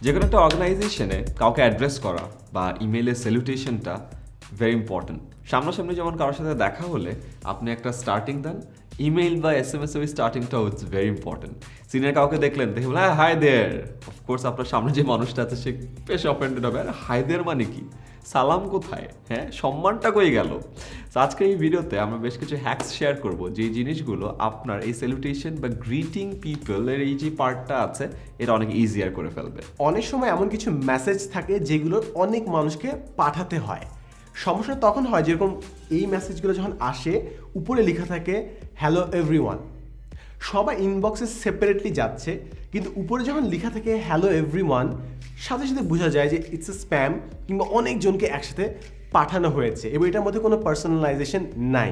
যে কোনো একটা অর্গানাইজেশনে কাউকে অ্যাড্রেস করা বা ইমেলের স্যালুটেশনটা ভেরি ইম্পর্ট্যান্ট সামনাসামনি যেমন কারোর সাথে দেখা হলে আপনি একটা স্টার্টিং দেন ইমেইল বা এস এম এস ওই স্টার্টিংটাও ইটস ভেরি ইম্পর্টেন্ট সিনিয়র কাউকে দেখলেন, দেখে বলে হ্যাঁ হাই দেয়ার অফকোর্স আপনার সামনে যে মানুষটা আছে, সে বেশ অফেন্ডেড হবে। আর হাই দেয়ার মানে কি? সালাম কোথায়? হ্যাঁ সম্মানটা কই গেল? আজকে এই ভিডিওতে আমরা বেশ কিছু হ্যাকস শেয়ার করব যে জিনিসগুলো আপনার এই স্যালুটেশন বা গ্রিটিং পিপলের এই যে পার্টটা আছে, এটা অনেক ইজিয়ার করে ফেলবে। অনেক সময় এমন কিছু মেসেজ থাকে যেগুলো অনেক মানুষকে পাঠাতে হয়। সমস্যা তখন হয়, যেরকম এই মেসেজগুলো যখন আসে, উপরে লেখা থাকে হ্যালো এভরিওয়ান সবাই ইনবক্সে সেপারেটলি যাচ্ছে, কিন্তু উপরে যখন লেখা থাকে হ্যালো এভরিওয়ান সাথে সাথে বোঝা যায় যে ইটস এ স্প্যাম কিংবা অনেকজনকে একসাথে পাঠানো হয়েছে এবং এটার মধ্যে কোনো পার্সোনালাইজেশন নাই।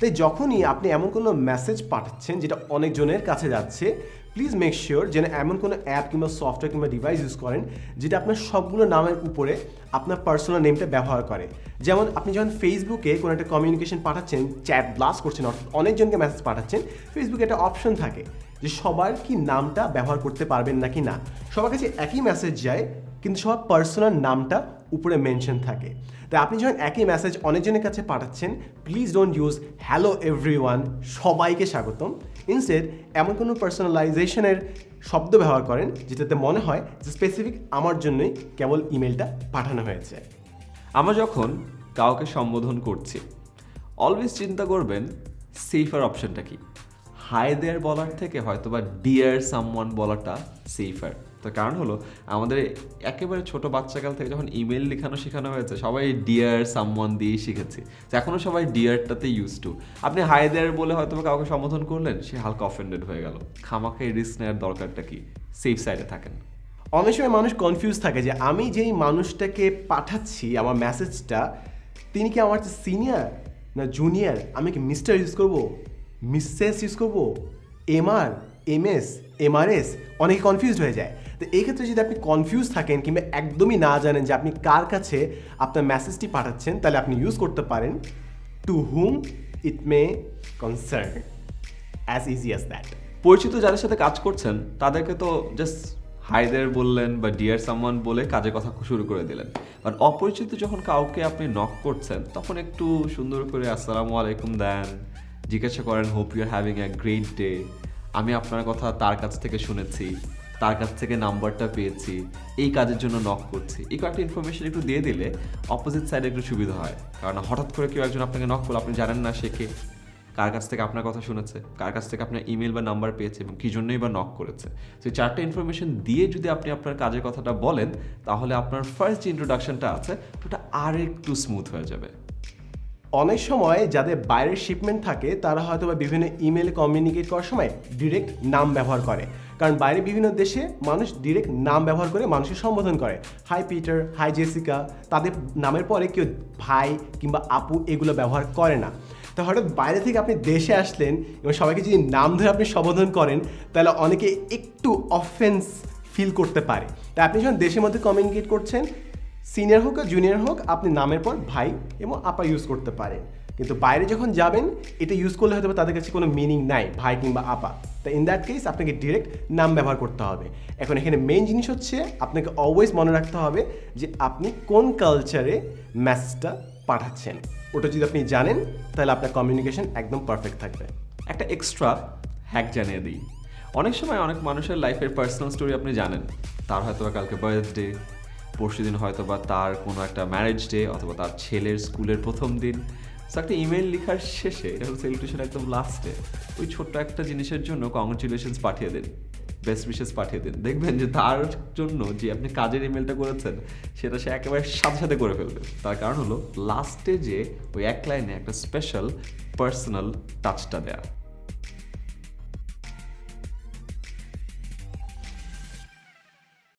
তাই যখনই আপনি এমন কোনো মেসেজ পাঠাচ্ছেন যেটা অনেকজনের কাছে যাচ্ছে প্লিজ মেক শিওর যেন এমন কোনো অ্যাপ কিংবা সফটওয়্যার কিংবা ডিভাইস ইউজ করেন যেটা আপনার সবগুলো নামের উপরে আপনার পার্সোনাল নেমটা ব্যবহার করে। যেমন আপনি যখন ফেসবুকে কোনো একটা কমিউনিকেশন পাঠাচ্ছেন চ্যাট ব্লাস্ট করছেন, অর্থাৎ অনেকজনকে মেসেজ পাঠাচ্ছেন ফেসবুকে একটা অপশন থাকে যে সবার কি নামটা ব্যবহার করতে পারবেন নাকি না। সবার কাছে একই মেসেজ যায়, কিন্তু সবার পার্সোনাল নামটা উপরে মেনশন থাকে। তাই আপনি যখন একই মেসেজ অনেকজনের কাছে পাঠাচ্ছেন please don't use hello everyone সবাইকে স্বাগতম। ইনস্টেড এমন কোনো পার্সোনালাইজেশনের শব্দ ব্যবহার করেন, যেটাতে মনে হয় যে স্পেসিফিক আমার জন্যই কেবল ইমেলটা পাঠানো হয়েছে। আমরা যখন কাউকে সম্বোধন করছি অলওয়েজ চিন্তা করবেন সেফার অপশনটা কি? হাই দেয়ার বলার থেকে হয়তো বা ডিয়ার সামওয়ান বলাটা সেফার তার কারণ হলো, আমাদের একেবারে ছোট বাচ্চাকাল থেকে যখন ইমেল লেখানো শেখানো হয়েছে, সবাই ডিয়ার সামওয়ান দিয়েই শিখেছি। এখনও সবাই ডিয়ারটাতে ইউজ টু আপনি হাই দেয়ার বলে হয়তো কাউকে সম্বোধন করলেন, সে হালকা অফেন্ডেড হয়ে গেল। খামাকে রিস্ক নেওয়ার দরকারটা কি? সেফ সাইডে থাকেন। অনেক সময় মানুষ কনফিউজ থাকে যে, আমি যেই মানুষটাকে পাঠাচ্ছি, আমার মেসেজটা তিনি কি আমার সিনিয়র না জুনিয়র আমি কি মিস্টার ইউজ করব? মিসেস ইউজ করব? এমআর এমএস, এমআরএস অনেকে কনফিউজড হয়ে যায়। তো এই ক্ষেত্রে যদি আপনি কনফিউজ থাকেন কিংবা একদমই না জানেন যে আপনি কার কাছে আপনার মেসেজটি পাঠাচ্ছেন, তাহলে আপনি ইউজ করতে পারেন to whom it may concern as easy as that পরিচিত যাদের সাথে কাজ করছেন, তাদেরকে তো জাস্ট হাইদের বললেন বা ডিয়ার সামওয়ান বলে কাজের কথা শুরু করে দিলেন। বাট অপরিচিত যখন কাউকে আপনি নক করছেন, তখন একটু সুন্দর করে, আসসালামু আলাইকুম দেন, জিজ্ঞাসা করেন hope you are having a great day আমি আপনার কথা তার কাছ থেকে শুনেছি, তার কাছ থেকে নাম্বারটা পেয়েছি, এই কাজের জন্য নক করছি। এই কয়েকটা ইনফরমেশন একটু দিয়ে দিলে অপোজিট সাইডে একটু সুবিধা হয়। কারণ হঠাৎ করে কেউ একজন আপনাকে নক করল, আপনি জানেন না সে কে, কার কাছ থেকে আপনার কথা শুনেছে, কার কাছ থেকে আপনার ইমেল বা নাম্বার পেয়েছে এবং কী জন্যই বা নক করেছে। সেই চারটে ইনফরমেশন দিয়ে যদি আপনি আপনার কাজের কথাটা বলেন, তাহলে আপনার ফার্স্ট যে ইন্ট্রোডাকশনটা আছে ওটা আর একটু স্মুথ হয়ে যাবে। অনেক সময় যাদের বাইরের শিপমেন্ট থাকে, তারা হয়তো বা বিভিন্ন ইমেল কমিউনিকেট করার সময় ডিরেক্ট নাম ব্যবহার করে। কারণ বাইরে বিভিন্ন দেশে মানুষ ডিরেক্ট নাম ব্যবহার করে মানুষকে সম্বোধন করে। হাই পিটার হাই জেসিকা তাদের নামের পরে কেউ ভাই কিংবা আপু এগুলো ব্যবহার করে না। তো হঠাৎ বাইরে থেকে আপনি দেশে আসলেন এবং সবাইকে যদি নাম ধরে আপনি সম্বোধন করেন, তাহলে অনেকে একটু অফেন্স ফিল করতে পারে। তাই আপনি যখন দেশের মধ্যে কমিউনিকেট করছেন সিনিয়র হোক আর জুনিয়র হোক, আপনি নামের পর ভাই এবং আপা ইউজ করতে পারেন। কিন্তু বাইরে যখন যাবেন, এটা ইউজ করলে হয়তো তাদের কাছে কোনো মিনিং নাই, ভাই কিংবা আপা। তো ইন দ্যাট কেস আপনাকে ডিরেক্ট নাম ব্যবহার করতে হবে। এখন এখানে মেইন জিনিস হচ্ছে, আপনাকে অলওয়েজ মনে রাখতে হবে যে আপনি কোন কালচারে মেসেজটা পাঠাচ্ছেন। ওটা যদি আপনি জানেন, তাহলে আপনার কমিউনিকেশন একদম পারফেক্ট থাকবে। একটা এক্সট্রা হ্যাক জানিয়ে দিই। অনেক সময় অনেক মানুষের লাইফের পার্সোনাল স্টোরি আপনি জানেন। তার হয়তো কালকে বার্থডে পরশু দিন হয়তো বা তার কোনো একটা ম্যারেজ ডে অথবা তার ছেলের স্কুলের প্রথম দিন। সো একটা ইমেল লেখার শেষে, এটা হলো সেলিব্রেশন একদম লাস্টে ওই ছোট্ট একটা জিনিসের জন্য কংগ্রেচুলেশনস পাঠিয়ে দিন বেস্ট উইশেস পাঠিয়ে দিন। দেখবেন যে তার জন্য যে আপনি কাজের ইমেলটা করেছেন, সেটা সে একেবারে সাথে সাথে করে ফেলবে। তার কারণ হলো লাস্টে যে ওই এক লাইনে একটা স্পেশাল পার্সোনাল টাচটা দেয়া।